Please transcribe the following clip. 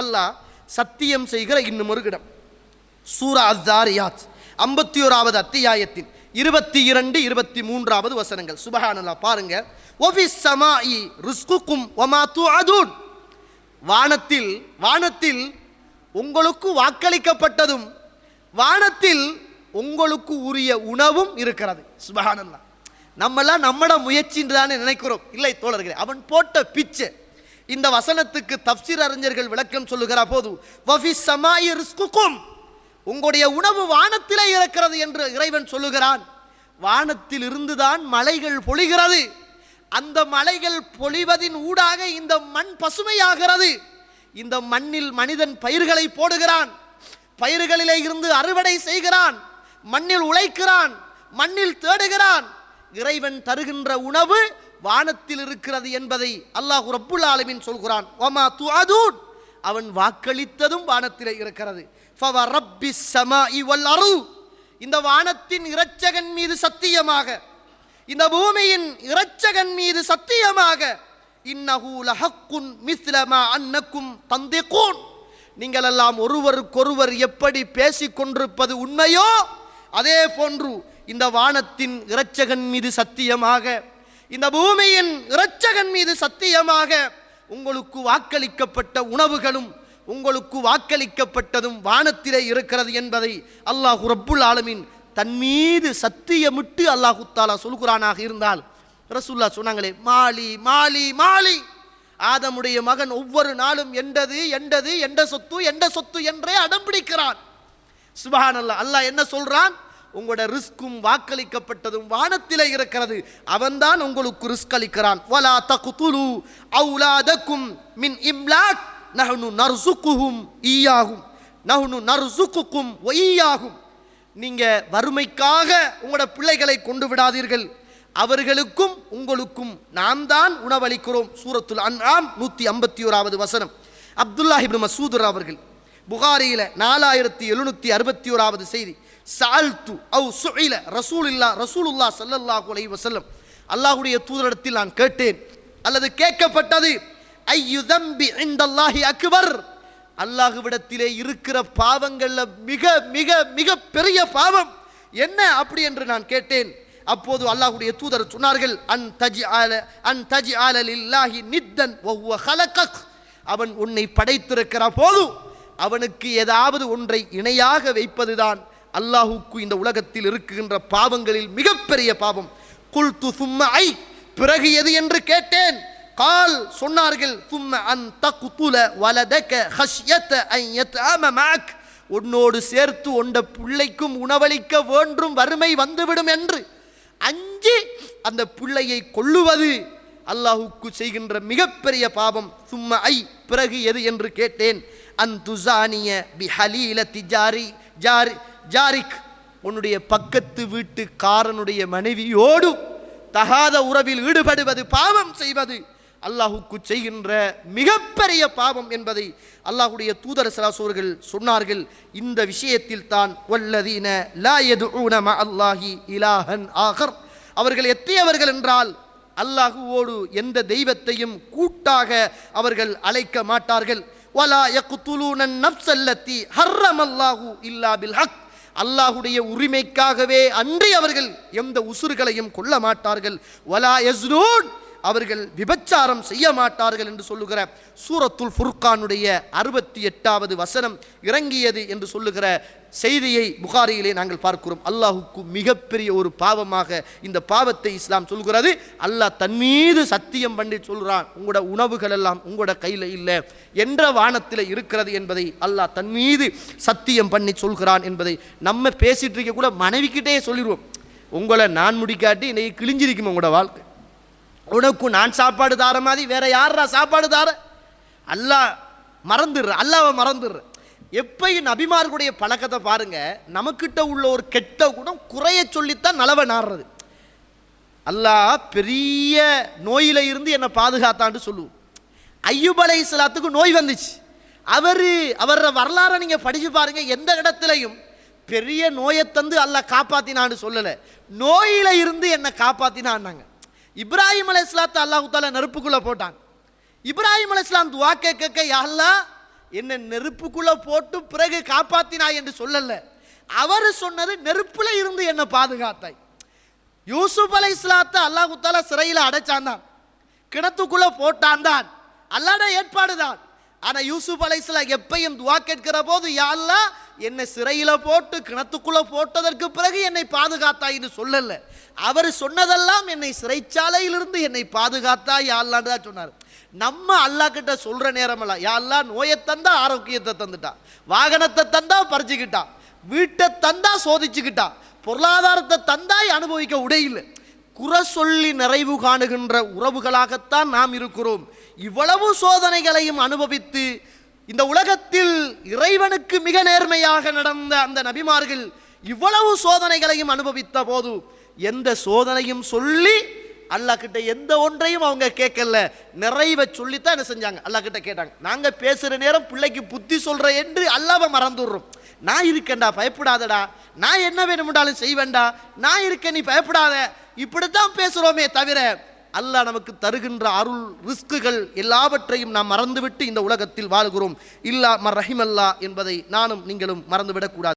அல்லாஹ் சத்தியம் செய்கிற இன்னும் ஒரு இடம். சூரா அஸ்தாரியாத் ஐம்பத்தி ஓராவது அத்தியாயத்தின் இருபத்தி இரண்டு இருபத்தி மூன்றாவது வசனங்கள். சுபஹானல்லா பாருங்க. ஒஃபிஸ் சமாஇ ருஸ்குக்கும் ஒமா துஅதுன். வானத்தில் வானத்தில் உங்களுக்கு வாக்களிக்கப்பட்டதும் வானத்தில் உங்களுக்கு உரிய உணவும் இருக்கிறது. சுபஹானல்லா நம்மளாம் நம்மட முயற்சின்னு தானே நினைக்கிறோம். இல்லை தோழர்களே அவன் போட்ட பிச்சை. இந்த வசனத்துக்கு தப்சீர் அறிஞர்கள் விளக்கம் சொல்லுகிற போது உங்களுடைய உணவு வானத்திலே இருக்கிறது என்று இறைவன் சொல்லுகிறான். வானத்தில் இருந்துதான் மலைகள் பொழிகிறது. அந்த மலைகள் பொழிவதின் ஊடாக இந்த மண் பசுமையாகிறது. இந்த மண்ணில் மனிதன் பயிர்களை போடுகிறான். பயிர்களிலே இருந்து அறுவடை செய்கிறான். மண்ணில் உழைக்கிறான். மண்ணில் தேடுகிறான். இறைவன் தருகின்ற உணவு வானத்தில் இருக்கிறது என்பதை அல்லாஹ் ரப்புல் ஆலமின் சொல்கிறான். ஒமா துஅதூன். அவன் வாக்களித்ததும் வானத்தில் இருக்கிறது. ஃபவ ரப்பி இந்த வானத்தின் இரட்சகன் மீது சத்தியமாக இந்த பூமியின் இரட்சகன் மீது சத்தியமாக இன்னஹு லஹக்குன் மிஸ்ல அன்னக்கும் தந்திகூன். நீங்கள் எல்லாம் ஒருவருக்கொருவர் எப்படி பேசிக் கொண்டிருப்பது உண்மையோ அதே போன்று இந்த வானத்தின் இரட்சகன் மீது சத்தியமாக இந்த பூமியின் இரட்சகன் மீது சத்தியமாக உங்களுக்கு வாக்களிக்கப்பட்ட உணவுகளும் உங்களுக்கு வாக்களிக்கப்பட்டதும் வானத்திலே இருக்கிறது என்பதை அல்லாஹ் ரப்புல் ஆலமின் தன் மீது சத்தியமிட்டு அல்லாஹு தாலா சொல்கிறானாக இருந்தால் ரசூல்லா சொன்னாங்களே மாலி மாலி மாலி. ஆதமுடைய மகன் ஒவ்வொரு நாளும் எண்டது எண்டது எண்ட சொத்து எண்ட சொத்து என்றே அடம்பிடிக்கிறான் சுபஹானல்லாஹ் அல்லாஹ் என்ன சொல்றான்? உங்களோட ரிஸ்க்கும் வாக்களிக்கப்பட்டதும் வானத்தில் இருக்கிறது. அவன்தான் உங்களுக்கு ரிஸ்க் அளிக்கிறான். வலா தகுதுலு அவுலாதக்கும் மின் இம்லாக். நஹ்னு நர்சுக்குஹும் ஈயாகும். நஹ்னு நர்சுக்குக்கும் ஒய்யாகும். நீங்க வறுமைக்காக உங்களோட பிள்ளைகளை கொண்டு விடாதீர்கள். அவர்களுக்கும் உங்களுக்கும் நாம் தான் உணவளிக்கிறோம். சூரத்துல் அன்ஆம் நூற்றி ஐம்பத்தி ஓராவது வசனம். அப்துல்லாஹிப் இப்னு மசூதுர் அவர்கள் புகாரியில நாலாயிரத்தி எழுநூத்தி அறுபத்தி ஓராவது செய்தி சால்து அவ் சுயில ரசூலுல்லா ரசூலுல்லா ஸல்லல்லாஹு அலைஹி வசல்லம் அல்லாஹுடைய தூதரிடத்தில் நான் கேட்டேன். அல்லது கேட்கப்பட்டது ஐயு தம்பி இந்தல்லாஹி அக்பர். அல்லாஹுவிடத்திலே இருக்கிற பாவங்கள்ல மிக மிக மிக பெரிய பாவம் என்ன அப்படி என்று நான் கேட்டேன். அப்போது அல்லாஹுடைய தூதர் சொன்னார்கள் அன் தஜி ஆல அன் தஜி ஆலலில்லாஹி நித்தன் ஒவ்வொரு ஹலக்கக் அவன் உன்னை படைத்திருக்கிற போது அவனுக்கு ஏதாவது ஒன்றை இணையாக வைப்பதுதான் அல்லாஹுக்கு இந்த உலகத்தில் இருக்குகின்ற பாவங்களில் மிகப்பெரிய பாவம். குல்து சும்ம ஐ பிறகு எது என்று கேட்டேன். கால் சொன்னார்கள் சும்ம அன் தகுதுல வலதக ஹஷ்யத ஐ யத்அம உன்னோடு சேர்த்து உண்ட பிள்ளைக்கும் உணவளிக்க வேண்டும் வறுமை வந்துவிடும் என்று. அஞ்சி அந்த பிள்ளையை கொள்ளுவது அல்லாஹுக்கு செய்கின்ற மிகப்பெரிய பாவம். சும்ம ஐ பிறகு எது என்று கேட்டேன். அன் துசானிய பி திஜாரி ஜாரி ஜாரிக் உன்னுடைய பக்கத்து வீட்டுக்காரனுடைய மனைவியோடு தகாத உறவில் ஈடுபடுவது பாவம் செய்வது அல்லாஹுக்கு செய்கின்ற மிகப்பெரிய பாவம் என்பதை அல்லாஹுடைய தூதர் சலாசோர்கள் சொன்னார்கள். இந்த விஷயத்தில் தான் வல்லதீன லா யதுஊன அல்லாஹி இலாஹன் ஆகர் அவர்கள் எத்தியவர்கள் என்றால் அல்லாஹுவோடு எந்த தெய்வத்தையும் கூட்டாக அவர்கள் அழைக்க மாட்டார்கள். வலா யக்குத்துலூனன் நப்சல்லத்தி ஹர்ரம் ஹர்ரமல்லாஹு இல்லா பில் ஹக் அல்லாஹுடைய உரிமைக்காகவே அன்றி அவர்கள் எந்த உசுர்களையும் கொள்ள மாட்டார்கள். வலா யஸ்னூன் அவர்கள் விபச்சாரம் செய்ய மாட்டார்கள் என்று சொல்லுகிற சூரத்துல் ஃபுர்கானுடைய அறுபத்தி எட்டாவது வசனம் இறங்கியது என்று சொல்லுகிற செய்தியை புகாரியிலே நாங்கள் பார்க்கிறோம். அல்லாஹுக்கு மிகப்பெரிய ஒரு பாவமாக இந்த பாவத்தை இஸ்லாம் சொல்கிறது அல்லாஹ் தன் மீது சத்தியம் பண்ணி சொல்கிறான் உங்களோட உணவுகள் எல்லாம் உங்களோட கையில் இல்லை என்ற வானத்தில் இருக்கிறது என்பதை அல்லாஹ் தன் மீது சத்தியம் பண்ணி சொல்கிறான் என்பதை நம்ம பேசிகிட்டு இருக்க கூட மனைவிக்கிட்டே சொல்லிடுவோம் உங்களை நான் முடிக்காட்டி இன்னைக்கு கிழிஞ்சிருக்குமே உங்களோட வாழ்க்கை. உனக்கும் நான் சாப்பாடு தார மாதிரி வேற யாரா சாப்பாடு தார? அல்லாஹ் மறந்துடுற அல்லாவை மறந்துடுற. எப்பயும் நபிமார்களுடைய பழக்கத்தை பாருங்க நமக்கிட்ட உள்ள ஒரு கெட்ட குணம் குறைய சொல்லித்தான் நலவை நாடுறது. அல்லாஹ் பெரிய நோயில இருந்து என்னை பாதுகாத்தான்னு சொல்லுவோம். ஐயூப் அலை இஸ்லாத்துக்கு நோய் வந்துச்சு. அவர் அவர வரலாறை நீங்கள் படித்து பாருங்கள் எந்த இடத்துலையும் பெரிய நோயை தந்து அல்ல காப்பாத்தினான்னு சொல்லலை. நோயில இருந்து என்னை காப்பாத்தினான்னாங்க. இப்ராஹிம் அலை இஸ்லாத்தை அல்லாஹு தாலா நெருப்புக்குள்ளே போட்டான். இப்ராஹிம் அலை இஸ்லாம் துவா கேட்க யாழ்லா என்னை நெருப்புக்குள்ளே போட்டு பிறகு காப்பாற்றினாய் என்று சொல்லலை. அவர் சொன்னது நெருப்பில் இருந்து என்னை பாதுகாத்தாய். யூசுப் அலை இஸ்லாத்தை அல்லாஹு தாலா சிறையில் அடைச்சான் தான். கிணத்துக்குள்ளே போட்டான் தான். அல்லாட ஏற்பாடு தான். ஆனால் யூசுப் அலை இஸ்லாம் எப்பையும் துவா கேட்கிற போது யாழ்லா என்னை சிறையில் போட்டு கிணத்துக்குள்ளே போட்டதற்கு பிறகு என்னை பாதுகாத்தாயின்னு சொல்லல. அவர் சொன்னதெல்லாம் என்னை சிறைச்சாலையிலிருந்து என்னை பாதுகாத்தா யாழ்லான்னு தான் சொன்னார். நம்ம அல்லாஹ் கிட்ட சொல்ற நேரமெல்லாம் யா நோயை தந்தா ஆரோக்கியத்தை தந்துட்டான் வாகனத்தை தந்தா பறிச்சுக்கிட்டான் வீட்டை தந்தா சோதிச்சுக்கிட்டான் பொருளாதாரத்தை தந்தாய் அனுபவிக்க உடையில்லை குறை சொல்லி நிறைவு காணுகின்ற உறவுகளாகத்தான் நாம் இருக்கிறோம். இவ்வளவு சோதனைகளையும் அனுபவித்து இந்த உலகத்தில் இறைவனுக்கு மிக நேர்மையாக நடந்த அந்த நபிமார்கள் இவ்வளவு சோதனைகளையும் அனுபவித்த போது எந்த சோதனையும் சொல்லி அல்லாஹ் கிட்ட எந்த ஒன்றையும் அவங்க கேட்கல. நிறைவை சொல்லித்தான் என்ன செஞ்சாங்க? அல்லாஹ் கிட்ட கேட்டாங்க. நாங்கள் பேசுகிற நேரம் பிள்ளைக்கு புத்தி சொல்கிற என்று அல்லாவை மறந்துடுறோம். நான் இருக்கேன்டா பயப்படாதடா. நான் என்ன வேணும்னாலும் செய்வேன்டா. நான் இருக்கேன் நீ பயப்படாத. இப்படித்தான் பேசுகிறோமே தவிர அல்லாஹ் நமக்கு தருகின்ற அருள் ரிஸ்குகள் எல்லாவற்றையும் நாம் மறந்துவிட்டு இந்த உலகத்தில் வாழ்கிறோம். இல்லா மர் ரஹிமல்லா என்பதை நானும் நீங்களும் மறந்துவிடக்கூடாது.